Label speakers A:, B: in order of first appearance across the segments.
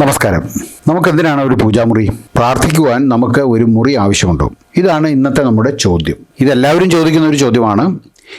A: നമസ്കാരം. നമുക്ക് എന്തിനാണ് ഒരു പൂജാമുറി? പ്രാർത്ഥിക്കുവാൻ നമുക്ക് ഒരു മുറി ആവശ്യമുണ്ടോ? ഇതാണ് ഇന്നത്തെ നമ്മുടെ ചോദ്യം. ഇതെല്ലാവരും ചോദിക്കുന്ന ഒരു ചോദ്യമാണ്.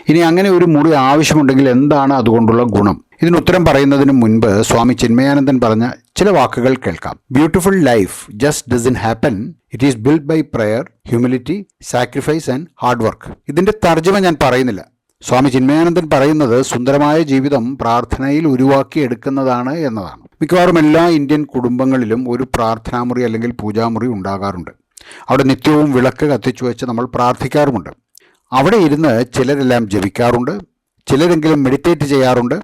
A: ഇനി അങ്ങനെ ഒരു മുറി ആവശ്യമുണ്ടെങ്കിൽ എന്താണ് അതുകൊണ്ടുള്ള ഗുണം? ഇതിന് ഉത്തരം പറയുന്നതിന് മുൻപ് സ്വാമി ചിന്മയാനന്ദൻ പറഞ്ഞ ചില വാക്കുകൾ കേൾക്കാം. Beautiful life just doesn't happen it is build by prayer humility sacrifice and hard work ഇതിന്റെ തർജമ ഞാൻ പറയുന്നില്ല. സ്വാമി ചിന്മയാനന്ദൻ പറയുന്നത് സുന്ദരമായ ജീവിതം പ്രാർത്ഥനയിൽ ഉരുവാക്കിയെടുക്കുന്നതാണ് എന്നതാണ്. മിക്കവാറും എല്ലാ ഇന്ത്യൻ കുടുംബങ്ങളിലും ഒരു പ്രാർത്ഥനാമുറി അല്ലെങ്കിൽ പൂജാമുറി ഉണ്ടാകാറുണ്ട്. അവിടെ നിത്യവും വിളക്ക് കത്തിച്ചു വെച്ച് നമ്മൾ പ്രാർത്ഥിക്കാറുമുണ്ട്. അവിടെ ഇരുന്ന് ചിലരെല്ലാം ജപിക്കാറുണ്ട് ചിലരെങ്കിലും മെഡിറ്റേറ്റ് ചെയ്യാറുണ്ട്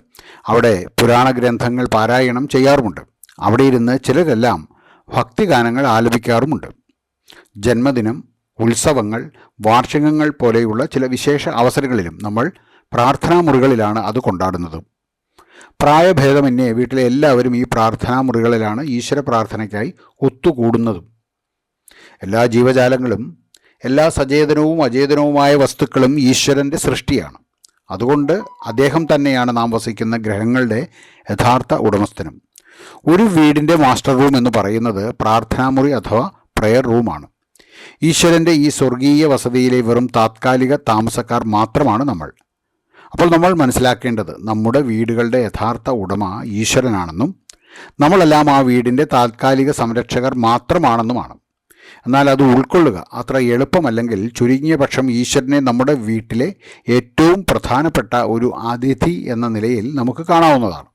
A: അവിടെ പുരാണ ഗ്രന്ഥങ്ങൾ പാരായണം ചെയ്യാറുമുണ്ട്. അവിടെ ഇരുന്ന് ചിലരെല്ലാം ഭക്തിഗാനങ്ങൾ ആലപിക്കാറുമുണ്ട്. ജന്മദിനം ഉത്സവങ്ങൾ വാർഷികങ്ങൾ പോലെയുള്ള ചില വിശേഷ അവസരങ്ങളിലും നമ്മൾ പ്രാർത്ഥനാ മുറികളിലാണ് അത് കൊണ്ടാടുന്നത്. പ്രായഭേദമന്യേ വീട്ടിലെ എല്ലാവരും ഈ പ്രാർത്ഥനാ മുറികളിലാണ് ഈശ്വര പ്രാർത്ഥനയ്ക്കായി ഒത്തുകൂടുന്നതും. എല്ലാ ജീവജാലങ്ങളും എല്ലാ സചേതനവും അചേതനവുമായ വസ്തുക്കളും ഈശ്വരന്റെ സൃഷ്ടിയാണ്. അതുകൊണ്ട് അദ്ദേഹം തന്നെയാണ് നാം വസിക്കുന്ന ഗ്രഹങ്ങളുടെ യഥാർത്ഥ ഉടമസ്ഥനും. ഒരു വീടിന്റെ മാസ്റ്റർ റൂം എന്ന് പറയുന്നത് പ്രാർത്ഥനാമുറി അഥവാ പ്രയർ റൂമാണ്. ഈശ്വരന്റെ ഈ സ്വർഗീയ വസതിയിലെ വെറും താത്കാലിക താമസക്കാർ മാത്രമാണ് നമ്മൾ. അപ്പോൾ നമ്മൾ മനസ്സിലാക്കേണ്ടത് നമ്മുടെ വീടുകളുടെ യഥാർത്ഥ ഉടമ ഈശ്വരനാണെന്നും നമ്മളെല്ലാം ആ വീടിന്റെ താൽക്കാലിക സംരക്ഷകർ മാത്രമാണെന്നുമാണ്. എന്നാൽ അത് ഉൾക്കൊള്ളുക അത്ര എളുപ്പമല്ലെങ്കിൽ ചുരുങ്ങിയ പക്ഷം ഈശ്വരനെ നമ്മുടെ വീട്ടിലെ ഏറ്റവും പ്രധാനപ്പെട്ട ഒരു അതിഥി എന്ന നിലയിൽ നമുക്ക് കാണാവുന്നതാണ്.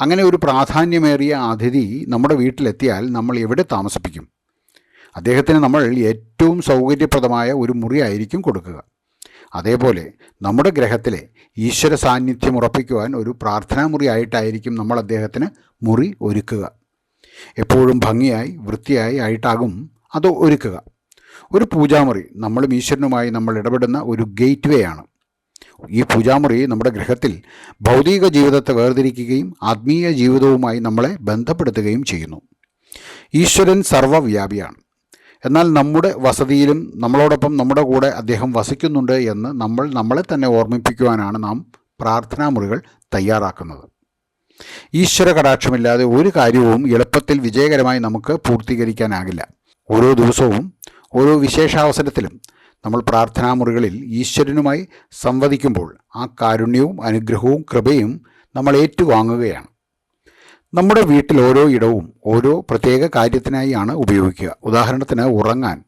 A: അങ്ങനെ ഒരു പ്രാധാന്യമേറിയ അതിഥി നമ്മുടെ വീട്ടിലെത്തിയാൽ നമ്മൾ എവിടെ താമസിപ്പിക്കും? അദ്ദേഹത്തിന് നമ്മൾ ഏറ്റവും സൗകര്യപ്രദമായ ഒരു മുറിയായിരിക്കും കൊടുക്കുക. അതേപോലെ നമ്മുടെ ഗ്രഹത്തിലെ ഈശ്വര സാന്നിധ്യം ഉറപ്പിക്കുവാൻ ഒരു പ്രാർത്ഥനാ മുറിയായിട്ടായിരിക്കും നമ്മൾ അദ്ദേഹത്തിന് മുറി ഒരുക്കുക. എപ്പോഴും ഭംഗിയായി വൃത്തിയായി ആയിട്ടാകും അത് ഒരുക്കുക. ഒരു പൂജാമുറി നമ്മളും ഈശ്വരനുമായി നമ്മൾ ഇടപെടുന്ന ഒരു ഗേറ്റ് വേ ആണ്. ഈ പൂജാമുറി നമ്മുടെ ഗ്രഹത്തിൽ ഭൗതിക ജീവിതത്തെ വേർതിരിക്കുകയും ആത്മീയ ജീവിതവുമായി നമ്മളെ ബന്ധപ്പെടുത്തുകയും ചെയ്യുന്നു. ഈശ്വരൻ സർവവ്യാപിയാണ് എന്നാൽ നമ്മുടെ വസതിയിലും നമ്മളോടൊപ്പം നമ്മുടെ കൂടെ അദ്ദേഹം വസിക്കുന്നുണ്ട് എന്ന് നമ്മൾ നമ്മളെ തന്നെ ഓർമ്മിപ്പിക്കുവാനാണ് നാം പ്രാർത്ഥനാ മുറികൾ തയ്യാറാക്കുന്നത്. ഈശ്വര കടാക്ഷമില്ലാതെ ഒരു കാര്യവും എളുപ്പത്തിൽ വിജയകരമായി നമുക്ക് പൂർത്തീകരിക്കാനാകില്ല. ഓരോ ദിവസവും ഓരോ വിശേഷാവസരത്തിലും നമ്മൾ പ്രാർത്ഥനാ മുറികളിൽ ഈശ്വരനുമായി സംവദിക്കുമ്പോൾ ആ കാരുണ്യവും അനുഗ്രഹവും കൃപയും നമ്മൾ ഏറ്റുവാങ്ങുകയാണ്. നമ്മുടെ വീട്ടിൽ ഓരോ ഇടവും ഓരോ പ്രത്യേക കാര്യത്തിനായാണ് ഉപയോഗിക്കുക. ഉദാഹരണത്തിന് ഉറങ്ങാൻ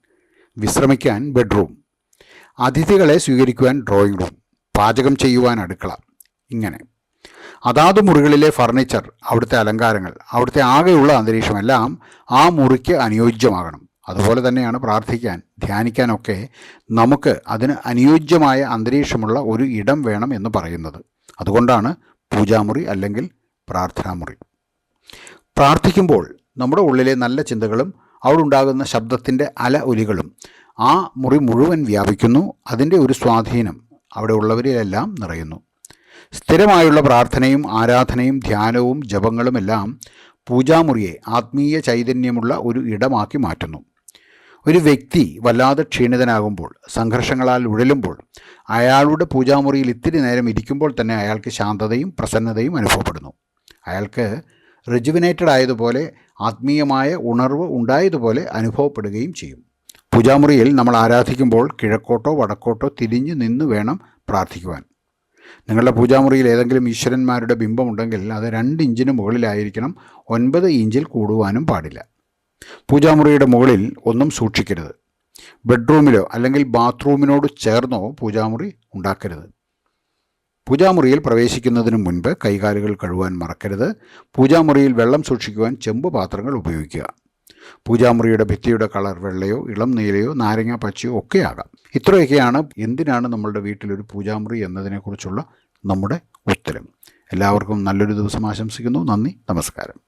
A: വിശ്രമിക്കാൻ ബെഡ്റൂം അതിഥികളെ സ്വീകരിക്കുവാൻ ഡ്രോയിങ് റൂം പാചകം ചെയ്യുവാൻ അടുക്കള ഇങ്ങനെ. അതാത് മുറികളിലെ ഫർണിച്ചർ അവിടുത്തെ അലങ്കാരങ്ങൾ അവിടുത്തെ ആകെയുള്ള അന്തരീക്ഷമെല്ലാം ആ മുറിക്ക് അനുയോജ്യമാകണം. അതുപോലെ തന്നെയാണ് പ്രാർത്ഥിക്കാൻ ധ്യാനിക്കാനൊക്കെ നമുക്ക് അതിന് അനുയോജ്യമായ അന്തരീക്ഷമുള്ള ഒരു ഇടം വേണം എന്ന് പറയുന്നത്. അതുകൊണ്ടാണ് പൂജാമുറി അല്ലെങ്കിൽ പ്രാർത്ഥനാമുറി. പ്രാർത്ഥിക്കുമ്പോൾ നമ്മുടെ ഉള്ളിലെ നല്ല ചിന്തകളും അവിടെ ഉണ്ടാകുന്ന ശബ്ദത്തിന്റെ അല ഒലികളും ആ മുറി മുഴുവൻ വ്യാപിക്കുന്നു. അതിന്റെ ഒരു സ്വാധീനം അവിടെ ഉള്ളവരിലെല്ലാം നിറയുന്നു. സ്ഥിരമായുള്ള പ്രാർത്ഥനയും ആരാധനയും ധ്യാനവും ജപങ്ങളുമെല്ലാം പൂജാമുറിയെ ആത്മീയ ചൈതന്യമുള്ള ഒരു ഇടമാക്കി മാറ്റുന്നു. ഒരു വ്യക്തി വല്ലാതെ ക്ഷീണിതനാകുമ്പോൾ സംഘർഷങ്ങളാൽ ഉഴലുമ്പോൾ അയാളുടെ പൂജാമുറിയിൽ ഇത്തിരി നേരം ഇരിക്കുമ്പോൾ തന്നെ അയാൾക്ക് ശാന്തതയും പ്രസന്നതയും അനുഭവപ്പെടുന്നു. അയാൾക്ക് റിജുവിനേറ്റഡ് ആയതുപോലെ ആത്മീയമായ ഉണർവ് ഉണ്ടായതുപോലെ അനുഭവപ്പെടുകയും ചെയ്യും. പൂജാമുറിയിൽ നമ്മൾ ആരാധിക്കുമ്പോൾ കിഴക്കോട്ടോ വടക്കോട്ടോ തിരിഞ്ഞു നിന്ന് വേണം പ്രാർത്ഥിക്കുവാൻ. നിങ്ങളുടെ പൂജാമുറിയിൽ ഏതെങ്കിലും ഈശ്വരന്മാരുടെ ബിംബമുണ്ടെങ്കിൽ അത് രണ്ട് ഇഞ്ചിന് മുകളിലായിരിക്കണം ഒൻപത് ഇഞ്ചിൽ കൂടുവാനും പാടില്ല. പൂജാമുറിയുടെ മുകളിൽ ഒന്നും സൂക്ഷിക്കരുത്. ബെഡ്റൂമിലോ അല്ലെങ്കിൽ ബാത്റൂമിനോട് ചേർന്നോ പൂജാമുറി ഉണ്ടാക്കരുത്. പൂജാമുറിയിൽ പ്രവേശിക്കുന്നതിന് മുൻപ് കൈകാലുകൾ കഴുവാൻ മറക്കരുത്. പൂജാമുറിയിൽ വെള്ളം സൂക്ഷിക്കുവാൻ ചെമ്പ് പാത്രങ്ങൾ ഉപയോഗിക്കുക. പൂജാമുറിയുടെ ഭിത്തിയുടെ കളർ വെള്ളയോ ഇളം നീലയോ നാരങ്ങ പച്ചയോ ഒക്കെ ആകാം. ഇത്രയൊക്കെയാണ് എന്തിനാണ് നമ്മളുടെ വീട്ടിലൊരു പൂജാമുറി എന്നതിനെക്കുറിച്ചുള്ള നമ്മുടെ ഉത്തരം. എല്ലാവർക്കും നല്ലൊരു ദിവസം ആശംസിക്കുന്നു. നന്ദി നമസ്കാരം.